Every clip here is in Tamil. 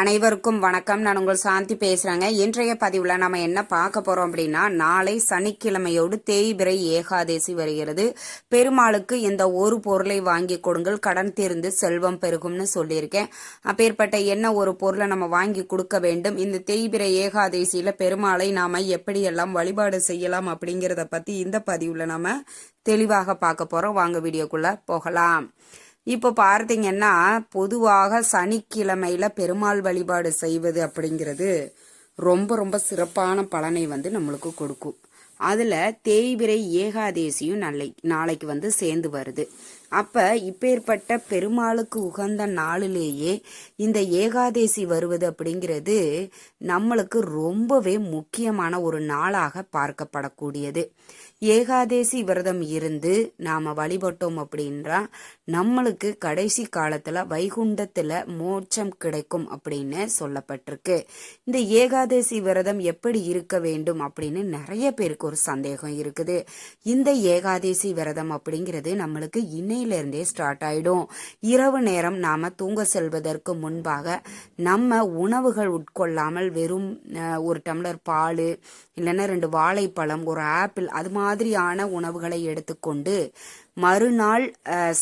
அனைவருக்கும் வணக்கம். நான் உங்கள் சாந்தி பேசுகிறேங்க இன்றைய பதிவில் நம்ம என்ன பார்க்க போகிறோம் அப்படின்னா நாளை சனிக்கிழமையோடு தேய்பிரை ஏகாதேசி வருகிறது. பெருமாளுக்கு இந்த ஒரு பொருளை வாங்கி கொடுங்கள். கடன் தீர்ந்து செல்வம் பெருகும்னு சொல்லியிருக்கேன். அப்பேற்பட்ட என்ன ஒரு பொருளை நம்ம வாங்கி கொடுக்க வேண்டும்? இந்த தேய்பிரை ஏகாதேசியில் பெருமாளை நாம் எப்படியெல்லாம் வழிபாடு செய்யலாம் அப்படிங்கிறத பற்றி இந்த பதிவில் நம்ம தெளிவாக பார்க்க போகிறோம் வாங்க வீடியோக்குள்ளே போகலாம். இப்போ பார்த்தீங்கன்னா பொதுவாக சனிக்கிழமையில பெருமாள் வழிபாடு செய்வது அப்படிங்கிறது ரொம்ப ரொம்ப சிறப்பான பலனை வந்து நம்மளுக்கு கொடுக்கும். அதில் தேய்பிரை ஏகாதேசியும் நாளை நாளைக்கு வந்து சேர்ந்து வருது. அப்போ இப்பேற்பட்ட பெருமாளுக்கு உகந்த நாளிலேயே இந்த ஏகாதேசி வருவது அப்படிங்கிறது நம்மளுக்கு ரொம்பவே முக்கியமான ஒரு நாளாக பார்க்கப்படக்கூடியது. ஏகாதேசி விரதம் இருந்து நாம் வழிபட்டோம் அப்படின்றா நம்மளுக்கு கடைசி காலத்தில் வைகுண்டத்தில் மோட்சம் கிடைக்கும் அப்படின்னு சொல்லப்பட்டிருக்கு. இந்த ஏகாதேசி விரதம் எப்படி இருக்க வேண்டும் அப்படின்னு நிறைய பேருக்கு ஒரு சந்தேகம் இருக்குது. இந்த ஏகாதேசி விரதம் அப்படிங்கிறது நம்மளுக்கு இன்னையிலேருந்தே ஸ்டார்ட் ஆகிடும் இரவு நேரம் நாம் தூங்க செல்வதற்கு முன்பாக நம்ம உணவுகள் உட்கொள்ளாமல் வெறும் ஒரு டம்ளர் பால் இல்லைன்னா ரெண்டு வாழைப்பழம் ஒரு ஆப்பிள் அது மாதிரியான உணவுகளை எடுத்துக்கொண்டு மறுநாள்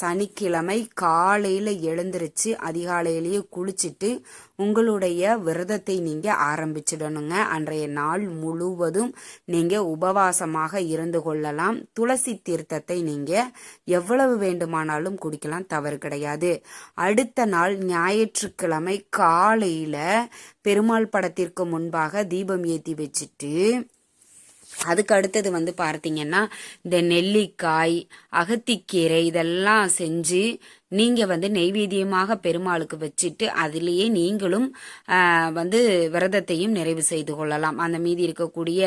சனிக்கிழமை காலையில் எழுந்திருச்சு அதிகாலையிலேயே குளிச்சுட்டு உங்களுடைய விரதத்தை நீங்கள் ஆரம்பிச்சிடணுங்க. அன்றைய நாள் முழுவதும் நீங்கள் உபவாசமாக இருந்து கொள்ளலாம். துளசி தீர்த்தத்தை நீங்கள் எவ்வளவு வேண்டுமானாலும் குடிக்கலாம் தவறு கிடையாது. அடுத்த நாள் ஞாயிற்றுக்கிழமை காலையில் பெருமாள் படத்திற்கு முன்பாக தீபம் ஏற்றி வச்சுட்டு அதுக்கு அடுத்தது வந்து பார்த்தீங்கன்னா இந்த நெல்லிக்காய் அகத்திக்கீரை இதெல்லாம் செஞ்சு நீங்கள் வந்து நெய்வேத்தியமாக பெருமாளுக்கு வச்சுட்டு அதிலேயே நீங்களும் வந்து விரதத்தையும் நிறைவு செய்து கொள்ளலாம். அந்த மீதி இருக்கக்கூடிய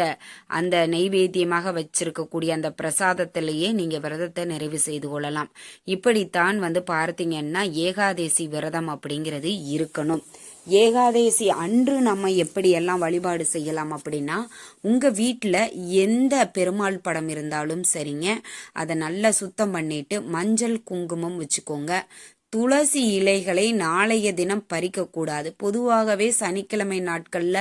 அந்த நெய்வேத்தியமாக வச்சிருக்கக்கூடிய அந்த பிரசாதத்திலேயே நீங்கள் விரதத்தை நிறைவு செய்து கொள்ளலாம். இப்படித்தான் வந்து பார்த்தீங்கன்னா ஏகாதேசி விரதம் அப்படிங்கிறது இருக்கணும். ஏகாதேசி அன்று நம்ம எப்படி எல்லாம் வழிபாடு செய்யலாம் அப்படின்னா உங்க வீட்டில் எந்த பெருமாள் படம் இருந்தாலும் சரிங்க. அதை நல்லா சுத்தம் பண்ணிட்டு மஞ்சள் குங்குமம் வச்சுக்கோங்க. துளசி இலைகளை நாளைய தினம் பறிக்கக்கூடாது. பொதுவாகவே சனிக்கிழமை நாட்களில்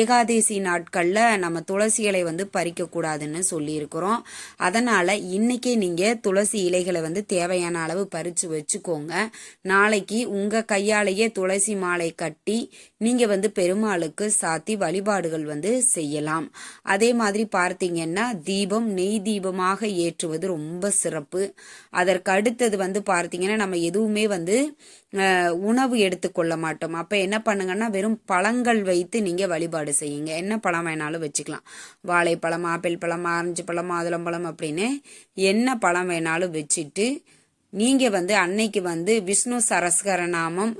ஏகாதேசி நாட்களில் நம்ம துளசி இலை வந்து பறிக்கக்கூடாதுன்னு சொல்லியிருக்கிறோம். அதனால் இன்னைக்கே நீங்கள் துளசி இலைகளை வந்து தேவையான அளவு பறித்து வச்சுக்கோங்க. நாளைக்கு உங்கள் கையாலேயே துளசி மாலை கட்டி நீங்கள் வந்து பெருமாளுக்கு சாத்தி வழிபாடுகள் வந்து செய்யலாம். அதே மாதிரி பார்த்தீங்கன்னா தீபம் நெய் தீபமாக ஏற்றுவது ரொம்ப சிறப்பு. அதற்கு அடுத்தது வந்து பார்த்தீங்கன்னா நம்ம எதுவுமே வந்து உணவு எடுத்துக்கொள்ள மாட்டோம். அப்போ என்ன பண்ணுங்கன்னா வெறும் பழங்கள் வைத்து நீங்கள் வழிபாடு செய்யுங்க. என்ன பழம் வேணாலும் வச்சுக்கலாம். வாழைப்பழம் ஆப்பிள் பழம் ஆரஞ்சு பழம் மாதுளம்பழம் அப்படின்னு என்ன பழம் வேணாலும் வச்சுட்டு நீங்கள் வந்து அன்னைக்கு வந்து விஷ்ணு சரஸ்கர நாமம்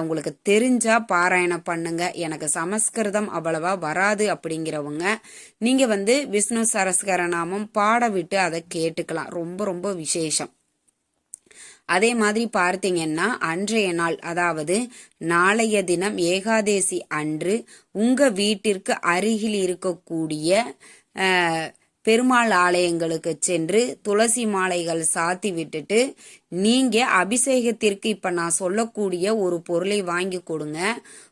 உங்களுக்கு தெரிஞ்சா பாராயணம் பண்ணுங்க. எனக்கு சமஸ்கிருதம் அவ்வளவா வராது அப்படிங்கிறவங்க நீங்கள் வந்து விஷ்ணு சரஸ்கர நாமம் பாட விட்டு அதை கேட்டுக்கலாம். ரொம்ப ரொம்ப விசேஷம். அதே மாதிரி பார்த்தீங்கன்னா அன்றைய நாள் அதாவது நாளைய தினம் ஏகாதேசி அன்று உங்க வீட்டிற்கு அருகில் இருக்கக்கூடிய பெருமாள் ஆலயங்களுக்கு சென்று துளசி மாலைகள் சாத்தி விட்டுட்டு நீங்க அபிஷேகத்திற்கு இப்ப நான் சொல்லக்கூடிய ஒரு பொருளை வாங்கி கொடுங்க.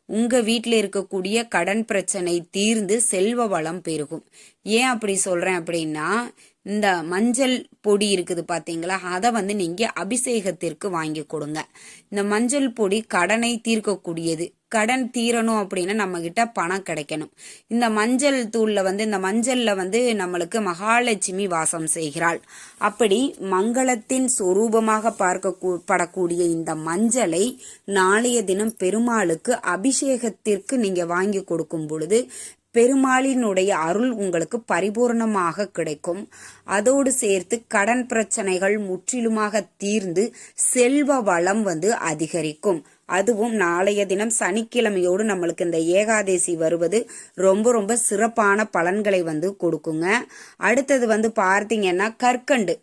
உங்க வீட்டில் இருக்கக்கூடிய கடன் பிரச்சனை தீர்ந்து செல்வ வளம் பெருகும். ஏன் அப்படி சொல்றேன் அப்படின்னா இந்த மஞ்சள் பொடி இருக்குது பாத்தீங்களா? அதை வந்து நீங்க அபிஷேகத்திற்கு வாங்கி கொடுங்க. இந்த மஞ்சள் பொடி கடனை தீர்க்கக்கூடியது. கடன் தீரணும் அப்படின்னா நம்ம கிட்ட பணம் கிடைக்கணும். இந்த மஞ்சள் தூள்ல வந்து இந்த மஞ்சள்ல வந்து நம்மளுக்கு மகாலட்சுமி வாசம் செய்கிறாள். அப்படி மங்களத்தின் சொரூபமாக பார்க்க படக்கூடிய இந்த மஞ்சளை நாளைய தினம் பெருமாளுக்கு அபி அபிஷேகத்திற்கு நீங்க வாங்கி கொடுக்கும் பொழுது பெருமாளினுடைய அருள் உங்களுக்கு பரிபூர்ணமாக கிடைக்கும். அதோடு சேர்த்து கடன் பிரச்சனைகள் முற்றிலுமாக தீர்ந்து செல்வ வளம் வந்து அதிகரிக்கும். அதுவும் நாளைய தினம் சனிக்கிழமையோடு நம்மளுக்கு இந்த ஏகாதேசி வருவது ரொம்ப ரொம்ப சிறப்பான பலன்களை வந்து கொடுக்குங்க. அடுத்தது வந்து பார்த்தீங்கன்னா கற்கண்டு.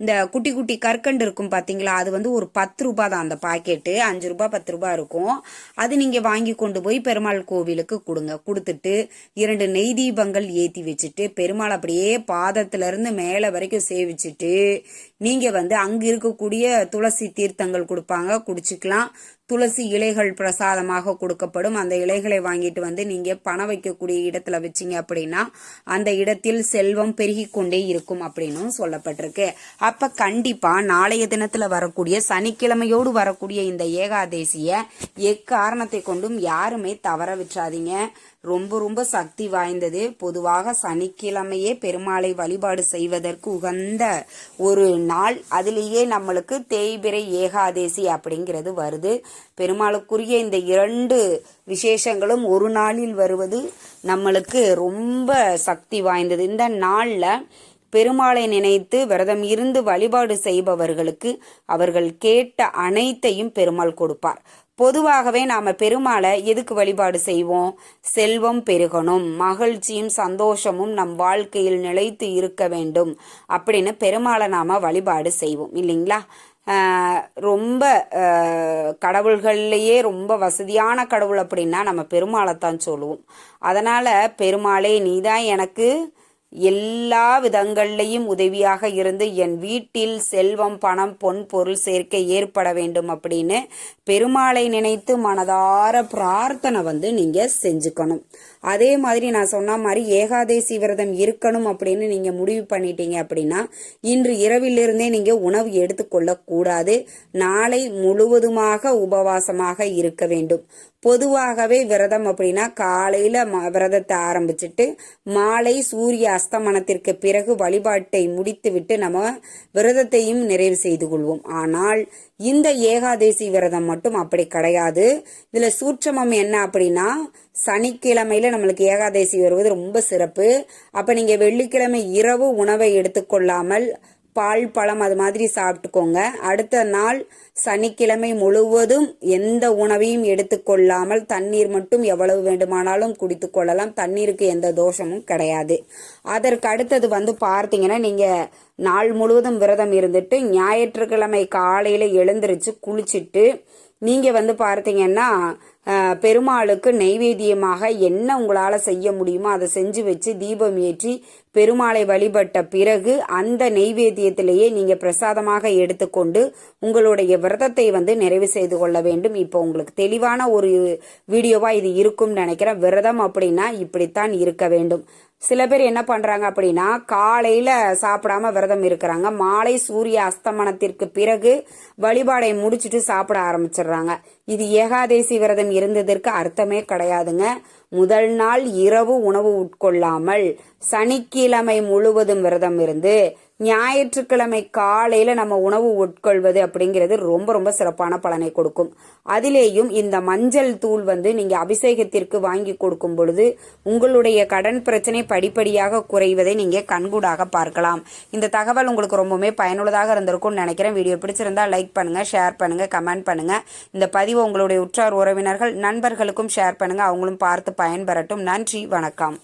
இந்த குட்டி குட்டி கற்கண்டு இருக்கும் பார்த்தீங்களா அது வந்து ஒரு பத்து ரூபாய் தான். அந்த பாக்கெட்டு அஞ்சு ரூபாய் பத்து ரூபாய் இருக்கும். அது நீங்கள் வாங்கி கொண்டு போய் பெருமாள் கோவிலுக்கு கொடுங்க. கொடுத்துட்டு இரண்டு நெய் தீபங்கள் ஏற்றி வச்சுட்டு பெருமாள் அப்படியே பாதத்திலிருந்து மேலே வரைக்கும் சேவிச்சுட்டு நீங்க வந்து அங்க இருக்கக்கூடிய துளசி தீர்த்தங்கள் கொடுப்பாங்க குடிச்சுக்கலாம். துளசி இலைகள் பிரசாதமாக கொடுக்கப்படும். அந்த இலைகளை வாங்கிட்டு வந்து நீங்க பணம் வைக்கக்கூடிய இடத்துல வச்சீங்க அப்படின்னா அந்த இடத்தில் செல்வம் பெருகி கொண்டே இருக்கும் அப்படின்னும் சொல்லப்பட்டிருக்கு. அப்ப கண்டிப்பா நாளைய தினத்துல வரக்கூடிய சனிக்கிழமையோடு வரக்கூடிய இந்த ஏகாதேசிய எக்காரணத்தை கொண்டும் யாருமே தவற விட்டுறாதீங்க. ரொம்ப ரொம்ப சக்தி வாய்ந்தது. பொதுவாக சனிக்கிழமையே பெருமாளை வழிபாடு செய்வதற்கு உகந்த ஒரு நாள். அதிலேயே நம்மளுக்கு தேய்பிரை ஏகாதேசி அப்படிங்கிறது வருது. பெருமாளுக்குரிய இந்த இரண்டு விசேஷங்களும் ஒரு நாளில் வருவது நம்மளுக்கு ரொம்ப சக்தி வாய்ந்தது. இந்த நாளில் பெருமாளை நினைத்து விரதம் இருந்து வழிபாடு செய்பவர்களுக்கு அவர்கள் கேட்ட அனைத்தையும் பெருமாள் கொடுப்பார். பொதுவாகவே நாம பெருமாளை எதுக்கு வழிபாடு செய்வோம்? செல்வம் பெருகணும் மகிழ்ச்சியும் சந்தோஷமும் நம் வாழ்க்கையில் நிலைத்து இருக்க வேண்டும் அப்படின்னு பெருமாளை நாம வழிபாடு செய்வோம் இல்லைங்களா? ரொம்ப கடவுள்கள்லையே கடவுள்கள்லேயே ரொம்ப வசதியான கடவுள் அப்படின்னா நம்ம பெருமாளை தான் சொல்லுவோம். அதனால பெருமாளே நீதான் எனக்கு எல்லா விதங்கள்லையும் உதவியாக இருந்து என் வீட்டில் செல்வம் பணம் பொன் பொருள் சேர்க்கை ஏற்பட வேண்டும் அப்படின்னு பெருமாளை நினைத்து மனதார பிரார்த்தனை வந்து நீங்க செஞ்சுக்கணும். அதே மாதிரி நான் சொன்ன மாதிரி ஏகாதேசி விரதம் இருக்கணும் அப்படின்னு நீங்க முடிவு பண்ணிட்டீங்க அப்படின்னா இன்று இரவிலிருந்தே நீங்க உணவு எடுத்துக்கொள்ள கூடாது நாளை முழுவதுமாக உபவாசமாக இருக்க வேண்டும். பொதுவாகவே விரதம் அப்படின்னா காலையில ம- விரதத்தை ஆரம்பிச்சுட்டு மாலை சூரிய அஸ்தமனத்திற்கு பிறகு வழிபாட்டை முடித்துவிட்டு நம்ம விரதத்தையும் நிறைவு செய்து கொள்வோம். ஆனால் இந்த ஏகாதேசி விரதம் மட்டும் அப்படி கிடையாது. இதுல சூட்சமம் என்ன அப்படின்னா சனிக்கிழமையில நம்மளுக்கு ஏகாதேசி வருவது ரொம்ப சிறப்பு. அப்ப நீங்க வெள்ளிக்கிழமை இரவு உணவை எடுத்துக்கொள்ளாமல் பால் பழம் அது மாதிரி சாப்பிட்டுக்கோங்க. அடுத்த நாள் சனிக்கிழமை முழுவதும் எந்த உணவையும் எடுத்துக்கொள்ளாமல் தண்ணீர் மட்டும் எவ்வளவு வேண்டுமானாலும் குடித்து கொள்ளலாம். தண்ணீருக்கு எந்த தோஷமும் கிடையாது. அதற்கு அடுத்தது வந்து பார்த்தீங்கன்னா நீங்கள் நாள் முழுவதும் விரதம் இருந்துட்டு ஞாயிற்றுக்கிழமை காலையில் எழுந்திருச்சு குளிச்சிட்டு நீங்கள் வந்து பார்த்தீங்கன்னா பெருமாளுக்கு நெய்வேத்தியமாக என்ன உங்களால் செய்ய முடியுமோ அதை செஞ்சு வச்சு தீபம் ஏற்றி பெருமாளை வழிபட்ட பிறகு அந்த நெய்வேத்தியத்திலேயே நீங்கள் பிரசாதமாக எடுத்துக்கொண்டு உங்களுடைய விரதத்தை வந்து நிறைவு செய்து கொள்ள வேண்டும். இப்போ உங்களுக்கு தெளிவான ஒரு வீடியோவாக இது இருக்கும்னு நினைக்கிறேன். விரதம் அப்படின்னா இப்படித்தான் இருக்க வேண்டும். சில பேர் என்ன பண்றாங்க அப்படின்னா காலையில சாப்பிடாம விரதம் இருக்கிறாங்க. மாலை சூரிய அஸ்தமனத்திற்கு பிறகு வழிபாடை முடிச்சிட்டு சாப்பிட ஆரம்பிச்சிடுறாங்க. இது ஏகாதேசி விரதம் இருந்ததற்கு அர்த்தமே கிடையாதுங்க. முதல் நாள் இரவு உணவு உட்கொள்ளாமல் சனிக்கிழமை முழுவதும் விரதம் இருந்து ஞாயிற்றுக்கிழமை காலையில நம்ம உணவு உட்கொள்வது அப்படிங்கிறது ரொம்ப ரொம்ப சிறப்பான பலனை கொடுக்கும். அதிலேயும் இந்த மஞ்சள் தூள் வந்து நீங்க அபிஷேகத்திற்கு வாங்கி கொடுக்கும் பொழுது உங்களுடைய கடன் பிரச்சனை படிப்படியாக குறைவதை நீங்க கண்கூடாக பார்க்கலாம். இந்த தகவல் உங்களுக்கு ரொம்பவுமே பயனுள்ளதாக இருந்திருக்கும்னு நினைக்கிறேன். வீடியோ பிடிச்சிருந்தா லைக் பண்ணுங்க ஷேர் பண்ணுங்க கமெண்ட் பண்ணுங்க. இந்த பதிவு உங்களுடைய உற்றார் உறவினர்கள் நண்பர்களுக்கும் ஷேர் பண்ணுங்க. அவங்களும் பார்த்து பயன்பெறட்டும். நன்றி வணக்கம்.